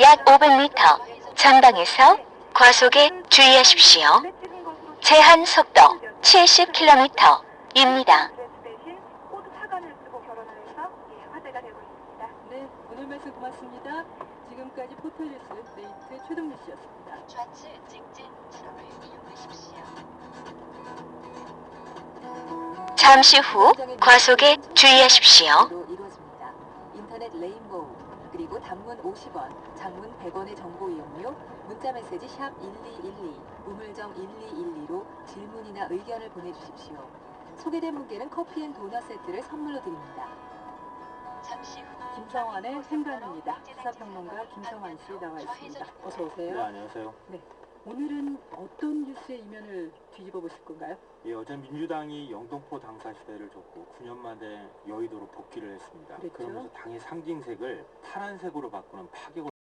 약 500m 전방에서 과속에 주의하십시오. 제한 속도 70km입니다. 대신 호두 사관을 쓰고 결혼을 해서 예, 화제가 되고 있습니다. 네, 오늘 말씀 고맙습니다. 지금까지 포털뉴스 네이트 최동민 씨였습니다. 좌측 직진 차로를 이용하십시오. 잠시 후 과속에 주의하십시오. 이루어집니다. 인터넷 레인보우 그리고 단문 50원, 장문 100원의 정보 이용료, 문자 메시지 샵 1212, 우물정 1212로 질문이나 의견을 보내주십시오. 소개된 분께는 커피 앤 도넛 세트를 선물로 드립니다. 잠시 후 김성환의 생각입니다. 시사평론가 김성환 씨 나와 있습니다. 어서 오세요. 네, 안녕하세요. 오늘은 어떤 뉴스의 이면을 뒤집어 보실 건가요? 예, 어제 민주당이 영등포 당사 시대를 줬고 9년 만에 여의도로 복귀를 했습니다. 그랬죠. 그러면서 당의 상징색을 파란색으로 바꾸는 파격을